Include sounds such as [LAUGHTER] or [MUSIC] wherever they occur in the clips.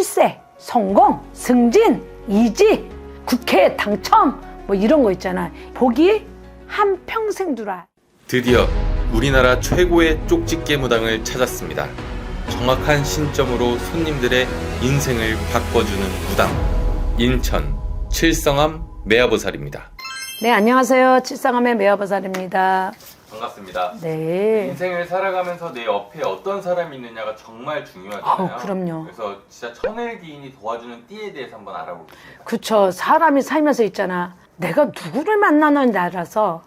출세, 성공, 승진, 이직, 국회 당첨 뭐 이런 거 있잖아. 복이 한 평생 두라. 드디어 우리나라 최고의 쪽집게 무당을 찾았습니다. 정확한 신점으로 손님들의 인생을 바꿔주는 무당. 인천 칠성암 매화보살입니다. 네, 안녕하세요. 칠상암의 매화보살입니다. 반갑습니다. 네. 인생을 살아가면서 내 옆에 어떤 사람이 있느냐가 정말 중요하잖아요. 아우, 그럼요. 그래서 진짜 천일기인이 도와주는 띠에 대해서 한번 알아보겠습니다. 그쵸. 사람이 살면서 있잖아. 내가 누구를 만나느냐에 따라서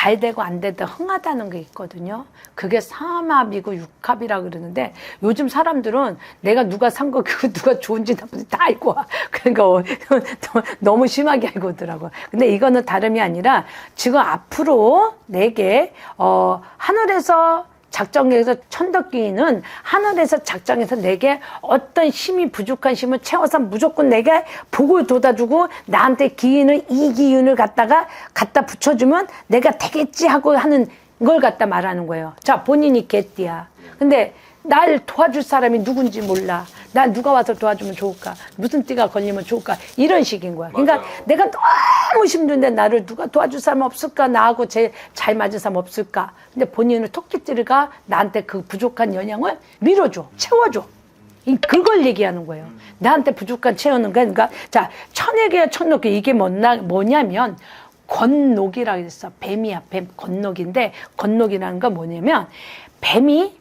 잘 되고 안 되고 흥하다는 게 있거든요. 그게 삼합이고 육합이라 그러는데 요즘 사람들은 내가 누가 산거 그거 [LAUGHS] 누가 좋은지 나쁜지 다 알고 와. 그러니까 어, [LAUGHS] 너무 심하게 알고 오더라고. 근데 이거는 다름이 아니라 지금 앞으로 내게 어 하늘에서 작정해서 천덕기는 하늘에서 작정해서 내게 어떤 힘이 부족한 힘을 채워서 무조건 내게 복을 돋아주고 나한테 기운을 이 기운을 갖다가 갖다 붙여주면 내가 되겠지 하고 하는 걸 갖다 말하는 거예요. 자 본인이 개띠야. 근데 날 도와줄 사람이 누군지 몰라. 나 누가 와서 도와주면 좋을까? 무슨 띠가 걸리면 좋을까? 이런 식인 거야. 그러니까 맞아요. 내가 너무 힘든데 나를 누가 도와줄 사람 없을까? 나하고 제일 잘 맞은 사람 없을까? 근데 본인은 토끼띠가 나한테 그 부족한 영향을 밀어줘, 채워줘. 이 그걸 얘기하는 거예요. 나한테 부족한 채우는 거. 그러니까 자 천에게 천녹기 이게 뭐냐, 뭐냐면 건녹이라 그랬어. 뱀이야, 뱀 건녹인데 건녹이라는 건 뭐냐면 뱀이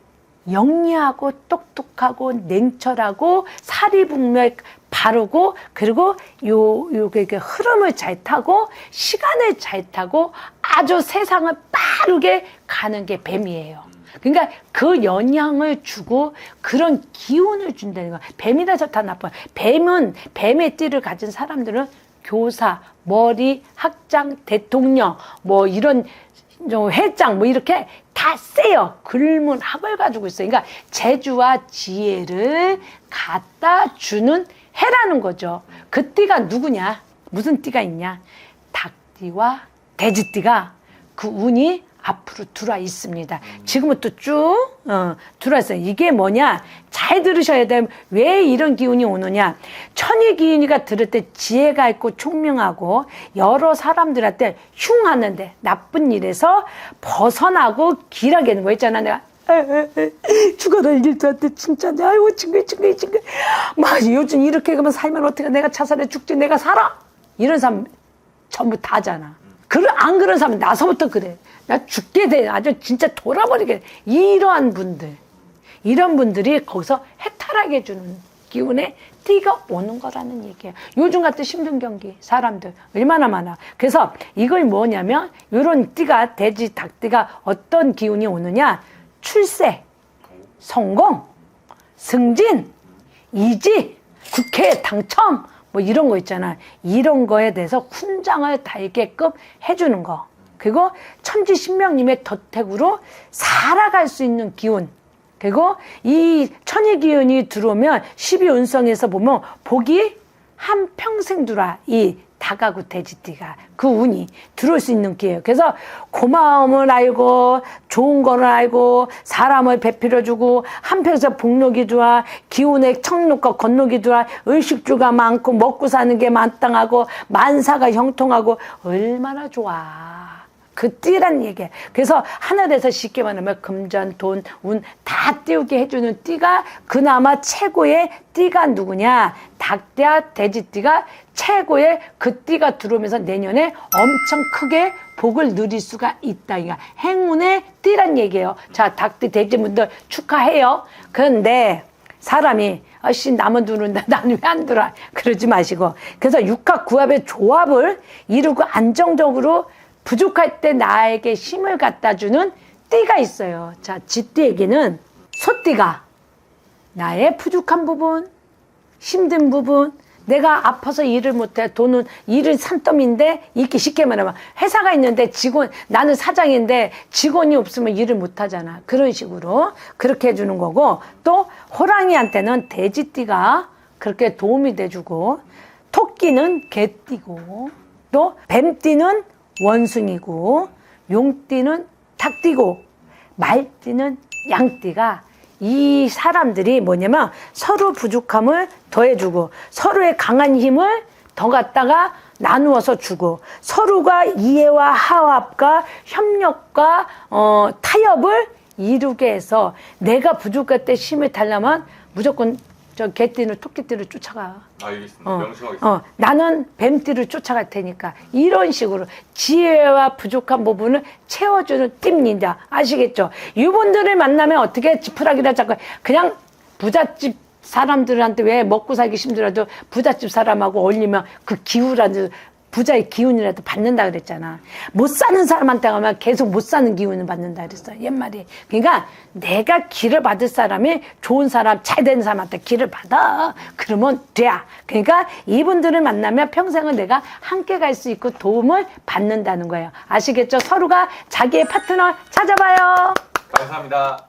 영리하고 똑똑하고 냉철하고 사리분명 바르고 그리고 요 요게 그 흐름을 잘 타고 시간을 잘 타고 아주 세상을 빠르게 가는 게 뱀이에요. 그러니까 그 영향을 주고 그런 기운을 준다는 거야. 뱀이라서 다 나빠. 뱀은 뱀의 띠를 가진 사람들은 교사, 머리, 학장, 대통령, 뭐 이런 좀 회장 뭐 이렇게 다 세요. 글문 학을 가지고 있어요. 그러니까 재주와 지혜를 갖다 주는 해라는 거죠. 그 띠가 누구냐? 무슨 띠가 있냐? 닭띠와 돼지띠가 그 운이 앞으로 들어와 있습니다. 지금부터 쭉 어, 들어와 있어요. 이게 뭐냐? 잘 들으셔야 돼요. 왜 이런 기운이 오느냐? 천의 기운이가 들을 때 지혜가 있고 총명하고 여러 사람들한테 흉하는데 나쁜 일에서 벗어나고 길하게 되는 거 있잖아. 내가 죽어라 일들한테 진짜 내 아이고 징글 징글 징글 막 요즘 이렇게 그러면 살면 어떻게 내가 자살해 죽지 내가 살아 이런 사람 전부 다잖아. 그래 안 그런 사람 은 나서부터 그래. 나 죽게 돼. 아주 진짜 돌아버리게. 돼. 이러한 분들, 이런 분들이 거기서 해탈하게 해주는 기운에 띠가 오는 거라는 얘기예요. 요즘 같은 힘든 경기 사람들 얼마나 많아. 그래서 이걸 뭐냐면 이런 띠가 돼지 닭띠가 어떤 기운이 오느냐 출세, 성공, 승진, 이직, 국회 당첨 뭐 이런 거 있잖아. 이런 거에 대해서 훈장을 달게끔 해주는 거. 그리고 천지 신명님의 덧택으로 살아갈 수 있는 기운. 그리고 이 천의 기운이 들어오면 12운성에서 보면 복이 한 평생 두라. 이 다가구 돼지띠가 그 운이 들어올 수 있는 기회예요. 그래서 고마움을 알고 좋은 거를 알고 사람을 베풀어주고 한평생 복록이 좋아 기운의 청록과 건록이 좋아 의식주가 많고 먹고 사는 게 마땅하고 만사가 형통하고 얼마나 좋아. 그 띠란 얘기야. 그래서 하늘에서 쉽게 말하면 금전, 돈, 운 다 띄우게 해주는 띠가 그나마 최고의 띠가 누구냐? 닭띠와 돼지띠가 최고의 그 띠가 들어오면서 내년에 엄청 크게 복을 누릴 수가 있다. 이가 행운의 띠란 얘기예요. 자, 닭띠, 돼지분들 축하해요. 그런데 사람이 아씨 나만 두는다 [LAUGHS] 나는 왜 안 들어 그러지 마시고 그래서 육합 구합의 조합을 이루고 안정적으로 부족할 때 나에게 힘을 갖다 주는 띠가 있어요. 자, 쥐띠에게는 소띠가 나의 부족한 부분, 힘든 부분, 내가 아파서 일을 못해. 돈은 일은 산더미인데 이렇게 쉽게 말하면 회사가 있는데 직원 나는 사장인데 직원이 없으면 일을 못 하잖아. 그런 식으로 그렇게 해주는 거고 또 호랑이한테는 돼지띠가 그렇게 도움이 돼주고 토끼는 개띠고 또 뱀띠는 원숭이고 용띠는 닭띠고 말띠는 양띠가 이 사람들이 뭐냐면 서로 부족함을 더해주고 서로의 강한 힘을 더 갖다가 나누어서 주고 서로가 이해와 화합과 협력과 어, 타협을 이루게 해서 내가 부족할 때 힘을 달라면 무조건 저 개띠는 토끼띠를 쫓아가. 알겠습니다. 어, 명심하겠습니다. 어, 나는 뱀띠를 쫓아갈 테니까 이런 식으로 지혜와 부족한 부분을 채워주는 띠입니다. 아시겠죠? 이분들을 만나면 어떻게 지푸라기라 자꾸 그냥 부잣집 사람들한테 왜 먹고 살기 힘들어도 부잣집 사람하고 어울리면 그 기후라도 부자의 기운이라도 받는다 그랬잖아. 못 사는 사람한테 가면 계속 못 사는 기운을 받는다 그랬어. 옛말에. 그러니까 내가 기를 받을 사람이 좋은 사람, 잘 된 사람한테 기를 받아. 그러면 돼. 그러니까 이분들을 만나면 평생을 내가 함께 갈 수 있고 도움을 받는다는 거예요. 아시겠죠? 서로가 자기의 파트너 찾아봐요. 감사합니다.